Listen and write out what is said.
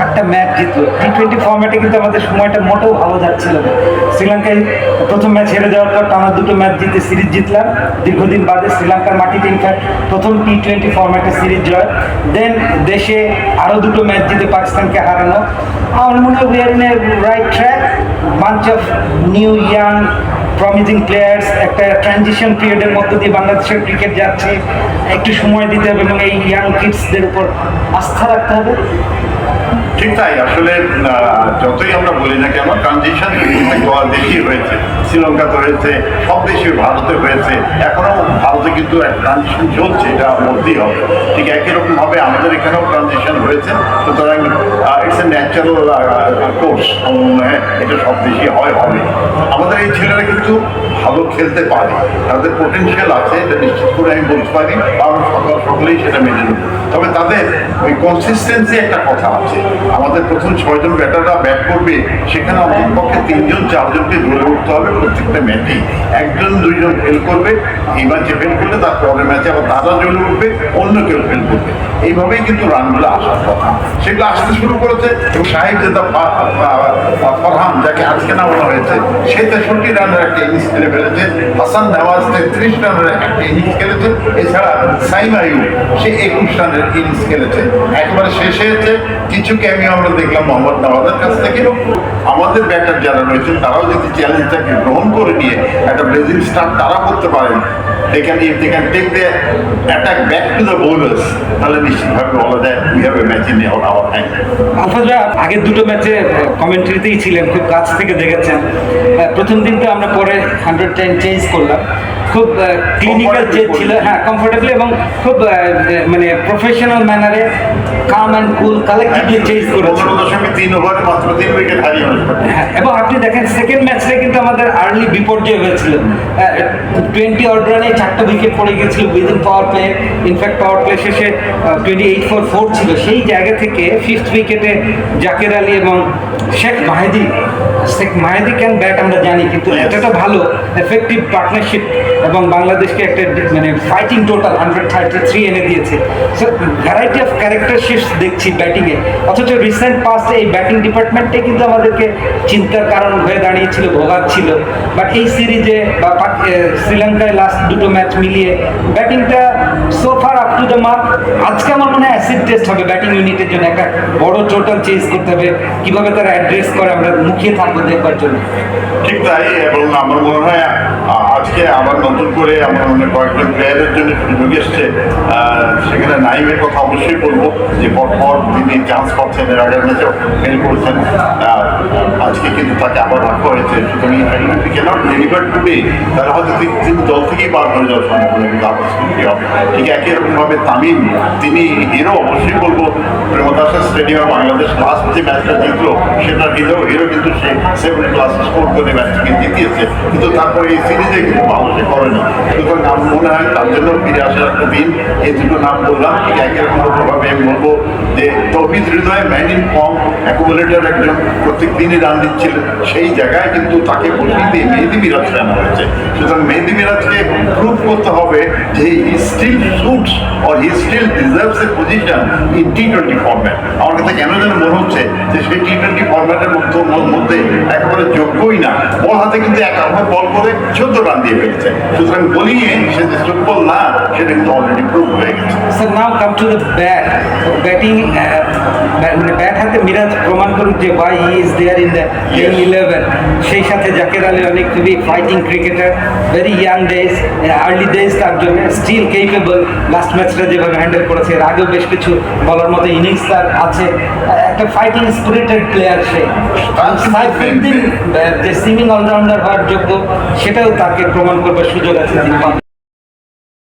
চারটা ম্যাচ জিতলো। T twenty ফর্ম্যাটে কিন্তু আমাদের সময়টা মোটেও ভালো যাচ্ছিল না। শ্রীলঙ্কায় প্রথম ম্যাচ হেরে যাওয়ার পর টানা দুটো ম্যাচ জিতে সিরিজ জিতলাম। দীর্ঘদিন বাদে শ্রীলঙ্কার মাটিতে ইনফ্যাক্ট প্রথম টি টোয়েন্টি ফর্ম্যাটে সিরিজ জয়। দেন দেশে আরও দুটো ম্যাচ জিতে পাকিস্তানকে হারানো আমার মনে হয় we are in a right track bunch of new young promising players একটা ট্রানজিশন পিরিয়ডের মধ্য দিয়ে বাংলাদেশের ক্রিকেট যাচ্ছে। একটু সময় দিতে হবে এবং এই ইয়াং কিডসদের উপর আস্থা রাখতে হবে। ঠিক তাই, আসলে যতই আমরা বলি না কেন ট্রানজিশন দল দেশই হয়েছে। শ্রীলঙ্কাতে হয়েছে, সব দেশে ভারতে হয়েছে। এখনও ভারতে কিন্তু এক ট্রানজিশন চলছে, এটা বলতেই হবে। ঠিক একই রকম ভাবে আমাদের এখানেও ট্রানজিশন হয়েছে। সুতরাং ইটস এ ন্যাচারাল কোর্স এটা সব দেশে হয়, হবে। আমাদের এই ছেলেরা কিন্তু ভালো খেলতে পারে তাদের পোটেনশিয়াল আছে, এটা নিশ্চিত করে আমি বলতে পারি কারণ সকাল সকলেই সেটা মেনে নেবে। তবে তাদের ওই কনসিস্টেন্সি একটা কথা আছে। আমাদের প্রথম ছয়জন ব্যাটাররা ব্যাট করবে, সেখানে অন্তত পক্ষে তিনজন, চারজনকে ধরে উঠতে হবে, প্রত্যেকটা ম্যাচেই একজন, দুইজন ফেল করবে, এইবার যে ফেল করলে তার পরের ম্যাচে আবার তারা জ্বলে উঠবে, অন্য কেউ ফেল করবে। এইভাবেই কিন্তু রানগুলো আসার কথা। সেগুলো আসতে শুরু করেছে এবং সাহেব যেটা ফরহান, যাকে আজকে নামানো হয়েছে, সে তেষট্টি রানের একটা ইনিংস খেলে ফেলেছে। হাসান তেত্রিশ রানের ইনিংস খেলেছে। এছাড়া সে একুশ রানের ইনিংস খেলেছে। একেবারে শেষ হয়েছে। কিছু ক্যামিও আমরা দেখলাম মোহাম্মদ নওয়াজের কাছ থেকে আমাদের ব্যাটার যারা রয়েছে তারাও যদি চ্যালেঞ্জটাকে গ্রহণ করে নিয়ে একটা ব্রেজিল স্টার তারা করতে পারেন। They can if they can take the attack back to the bowlers তাহলে নিশ্চিতভাবে বলা যায় we have a match in our, our hand আলফাজা আগের দুটো ম্যাচে কমেন্ট্রিতেই ছিলেন খুব কাছ থেকে দেখেছেন। প্রথম দিন তো আমরা পরে হান্ড্রেড টেন চেঞ্জ করলাম। খুব ক্লিনিক্যাল চেঞ্জ ছিল। হ্যাঁ কমফোর্টেবলি এবং খুব মানে professional ম্যানারে calm and cool collectively change করেছে। পনেরো দশমিক তিন ওভারে মাত্র তিন উইকেট হারিয়ে হ্যাঁ, এবং আপনি দেখেন সেকেন্ড কিন্তু আমাদের আর্লি বিপর্যয় হয়েছিল টোয়েন্টি অড রানে চারটা উইকেট পড়ে গেছিল within power play in fact power play শেষে টোয়েন্টি এইট ফোর ফোর ছিল। সেই জায়গা থেকে ফিফথ উইকেটে জাকের আলী এবং শেখ মাহেদি শেখ মাহেদি ক্যান ব্যাট আমরা জানি, কিন্তু Yes. এতটা ভালো এফেক্টিভ পার্টনারশিপ এবং বাংলাদেশকে একটা মানে fighting total hundred thirty three এনে দিয়েছে so variety of character shifts দেখছি ব্যাটিংয়ে অথচ রিসেন্ট পাস্টে এই ব্যাটিং ডিপার্টমেন্টে কিন্তু আমাদেরকে চিন্তার কারণ হয়ে দাঁড়িয়েছিল ভোগাচ্ছিল বাট এই সিরিজে বা শ্রীলঙ্কায় লাস্ট দুটো ম্যাচ মিলিয়ে ব্যাটিংটা সোফার আপ টু দ্য মার্ক আজকে আমার মনে হয় অ্যাসিড টেস্ট হবে ব্যাটিং ইউনিটের জন্য একটা বড় টোটাল চেঞ্জ করতে হবে। কীভাবে তারা অ্যাড্রেস করে, আমরা মুখিয়ে থাকব দেখবার জন্য। ঠিক তাই, এবং আমার মনে হয় আজকে আবার নতুন করে আমার মনে কয়েকজন প্লেয়ারের জন্য সুযোগ এসছে। সেখানে নাইমের কথা অবশ্যই বলব, যে পরপর তিনি চান্স পাচ্ছেন, এর আগের ম্যাচেও ফেল করছেন। আজকে কিন্তু তাকে রাখা হয়েছে সুতরাং এই কেন ডেলিভার টুডে তারা হয়তো তিনি দল থেকেই বার হয়ে যাওয়ার সম্ভাবনা কিন্তু আবার হবে। ঠিক একই রকমভাবে তামিম, তিনি হিরো, অবশ্যই বলব প্রেমদাসা স্টেডিয়ামে, বাংলাদেশ লাস্ট যে ম্যাচটা জিতলো, সেটা হিরো হিরো কিন্তু সে সেভেন ক্লাস স্কোর করে ম্যাচটাকে জিতিয়েছে। কিন্তু তারপরে এই সিরিজে কিন্তু ভালো সে করেনি সুতরাং আমার মনে হয় তার জন্য ফিরে আসার একটা দিন, এই দুটো নাম বললাম, ঠিক একই রকমভাবে আমি বলব যে Towhid Hridoy man in form accumulator একজন, প্রত্যেক দিনই রান দিচ্ছিলেন সেই জায়গায় কিন্তু তাকে বসিয়ে মেহেদি মিরাজ রান হয়েছে? সুতরাং মেহেদি মিরাজকে প্রুভ করতে হবে যে he still shoots or he still deserves a position in T twenty format আমার কাছে কেন যেন মনে হচ্ছে যে সেই টি টোয়েন্টি ফর্ম্যাটের মধ্যে একেবারে যোগ্যই না। বল হাতে কিন্তু এক আবার বল করে চোদ্দ রান দিয়ে ফেলছে। সুতরাং বলিয়ে সে যে যোগ্য না, সেটা কিন্তু অলরেডি প্রুভ হয়ে গেছে। Sir now come to the bat batting মানে ব্যাট হাতে মিরাজ প্রমাণ করুক যে why he is there in the playing eleven সেই সাথে জাকের আলী অনেক খুবই fighting cricketer very young days early days তার জন্য স্টিল কেপেবল লাস্ট ম্যাচটা যেভাবে হ্যান্ডেল করেছে এর আগেও বেশ কিছু বলার মতো ইনিংস তার আছে। একটা ফাইটিং স্পিরিটেড প্লেয়ার সে। সাইফুদ্দিন যে সিমিং অলরাউন্ডার হওয়ার যোগ্য সেটাও তাকে প্রমাণ করবার সুযোগ আছে।